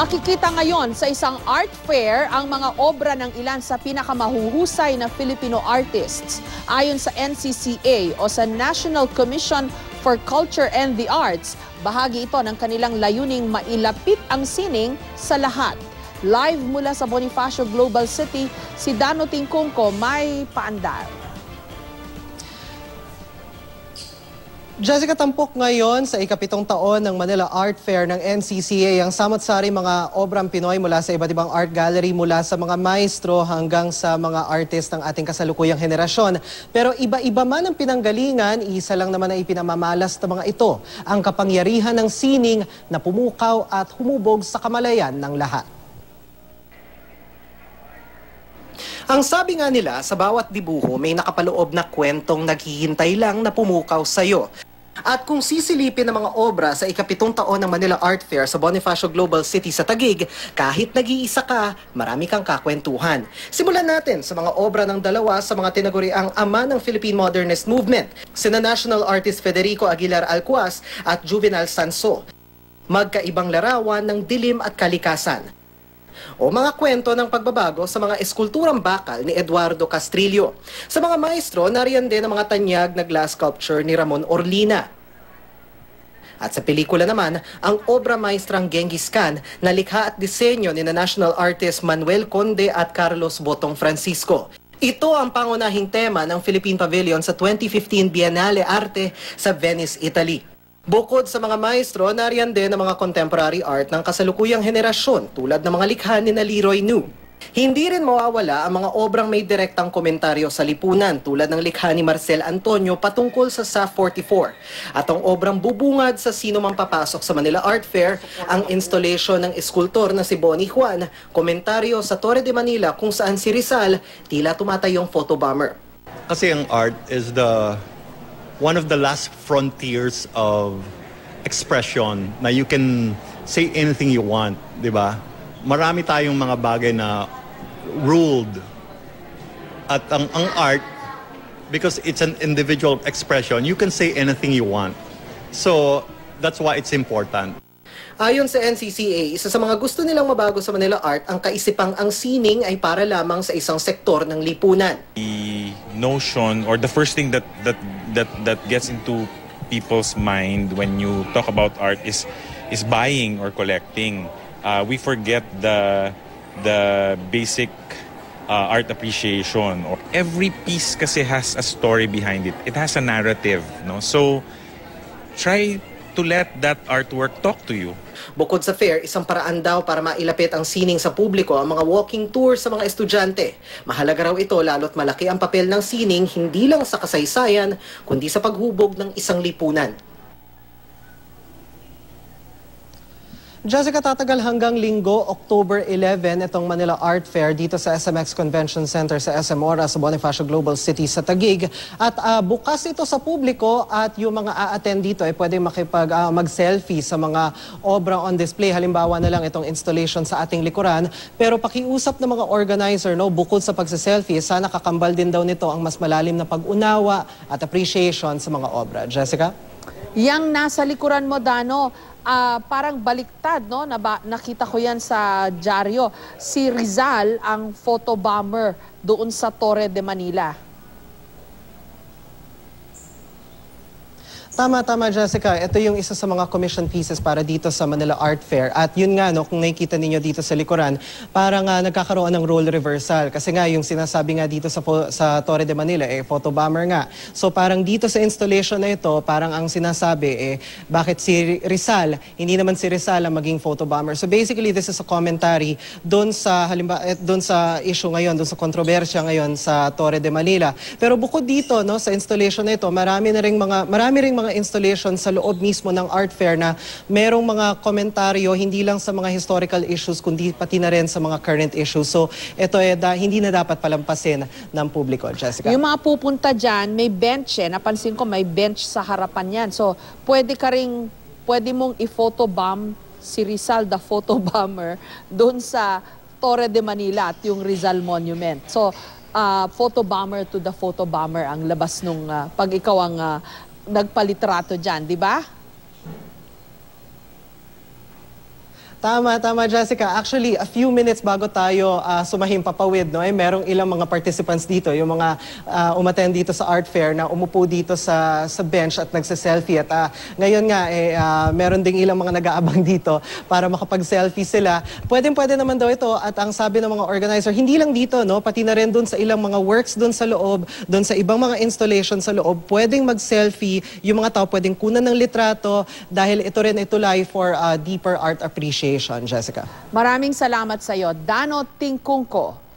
Makikita ngayon sa isang art fair ang mga obra ng ilan sa pinakamahuhusay na Filipino artists. Ayon sa NCCA o sa National Commission for Culture and the Arts, bahagi ito ng kanilang layuning mailapit ang sining sa lahat. Live mula sa Bonifacio Global City, si Dano Tingkungko may paandar. Jessica Tampok ngayon sa ikapitong taon ng Manila Art Fair ng NCCA ang samot-sari mga obrang Pinoy mula sa iba't ibang art gallery mula sa mga maestro hanggang sa mga artist ng ating kasalukuyang henerasyon. Pero iba-iba man ang pinanggalingan, isa lang naman ang ipinamamalas ng mga ito, ang kapangyarihan ng sining na pumukaw at humubog sa kamalayan ng lahat. Ang sabi nga nila, sa bawat dibuho may nakapaloob na kwentong naghihintay lang na pumukaw sa'yo. At kung sisilipin ng mga obra sa ikapitong taon ng Manila Art Fair sa Bonifacio Global City sa Tagig, kahit nag-iisa ka, marami kang kakwentuhan. Simulan natin sa mga obra ng dalawa sa mga tinaguriang ama ng Philippine Modernist Movement, sina National Artist Federico Aguilar Alcuaz at Juvenal Sanso. Magkaibang larawan ng dilim at kalikasan o mga kwento ng pagbabago sa mga eskulturang bakal ni Eduardo Castrillo. Sa mga maestro, nariyan din ang mga tanyag na glass sculpture ni Ramon Orlina. At sa pelikula naman, ang obra maestrang Genghis Khan na likha at disenyo ni na national artist Manuel Conde at Carlos Botong Francisco. Ito ang pangunahing tema ng Philippine Pavilion sa 2015 Biennale Arte sa Venice, Italy. Bukod sa mga maestro, nariyan din ang mga contemporary art ng kasalukuyang henerasyon tulad ng mga likha ni na Leroy New. Hindi rin mawawala ang mga obrang may direktang komentaryo sa lipunan tulad ng likha ni Marcel Antonio patungkol sa SA 44 at ang obrang bubungad sa sino mang papasok sa Manila Art Fair ang installation ng eskultor na si Bonnie Juan, komentaryo sa Torre de Manila kung saan si Rizal tila tumatayong photobomber. Kasi ang art is the one of the last frontiers of expression na you can say anything you want, di ba? Marami tayong mga bagay na ruled. At ang, ang art, because it's an individual expression, you can say anything you want. So, that's why it's important. Ayon sa NCCA, isa sa mga gusto nilang mabago sa Manila Art ang kaisipang ang sining ay para lamang sa isang sektor ng lipunan. The notion or the first thing that that that that gets into people's mind when you talk about art is is buying or collecting. Uh, we forget the the basic uh, art appreciation. Every piece kasi has a story behind it. It has a narrative, no? So try to let that artwork talk to you. Bukod sa fair, isang paraan daw para mailapit ang sining sa publiko ang mga walking tour sa mga estudyante. Mahalaga raw ito lalo't malaki ang papel ng sining hindi lang sa kasaysayan, kundi sa paghubog ng isang lipunan. Jessica, tatagal hanggang linggo, October 11, itong Manila Art Fair dito sa SMX Convention Center sa SM Ora sa Bonifacio Global City sa Tagig. At uh, bukas ito sa publiko at yung mga a-attend dito ay pwede makipag, uh, mag-selfie sa mga obra on display. Halimbawa na lang itong installation sa ating likuran. Pero pakiusap ng mga organizer, no, bukod sa pagsa-selfie, sana kakambal din daw nito ang mas malalim na pag-unawa at appreciation sa mga obra. Jessica? Yang nasa likuran mo, Dano, uh, parang baliktad, no? Naba, nakita ko yan sa dyaryo. Si Rizal ang photobomber doon sa Torre de Manila. Tama, tama Jessica. Ito yung isa sa mga commission pieces para dito sa Manila Art Fair. At yun nga, no, kung nakikita ninyo dito sa likuran, parang uh, nagkakaroon ng role reversal. Kasi nga, yung sinasabi nga dito sa, sa Torre de Manila, eh, photobomber nga. So parang dito sa installation na ito, parang ang sinasabi, eh, bakit si Rizal, hindi naman si Rizal ang maging photobomber. So basically, this is a commentary doon sa, halimbawa, eh, doon sa issue ngayon, doon sa kontrobersya ngayon sa Torre de Manila. Pero bukod dito, no, sa installation na ito, marami na ring mga, marami ring mga installation sa loob mismo ng art fair na merong mga komentaryo hindi lang sa mga historical issues kundi pati na rin sa mga current issues. So ito eh, da, hindi na dapat palampasin ng publiko. Jessica? Yung mga pupunta dyan, may bench eh. Napansin ko may bench sa harapan yan. So pwede ka ring, pwede mong i-photobomb si Rizal the photobomber doon sa Torre de Manila at yung Rizal Monument. So, uh, photobomber to the photobomber ang labas nung uh, pag ikaw ang uh, nagpalitrato dyan, di ba? Tama, tama Jessica. Actually, a few minutes bago tayo ah, sumahim papawid, no, eh, merong ilang mga participants dito, yung mga ah, umattend dito sa art fair na umupo dito sa sa bench at nagse-selfie. At ah, ngayon nga, eh, ah, meron ding ilang mga nag-aabang dito para makapag-selfie sila. Pwedeng-pwede naman daw ito at ang sabi ng mga organizer, hindi lang dito, no, pati na rin dun sa ilang mga works dun sa loob, dun sa ibang mga installation sa loob, pwedeng mag-selfie, yung mga tao pwedeng kunan ng litrato dahil ito rin ay tulay for ah, deeper art appreciation, Jessica. Maraming salamat sa iyo, Dano Tingkungko.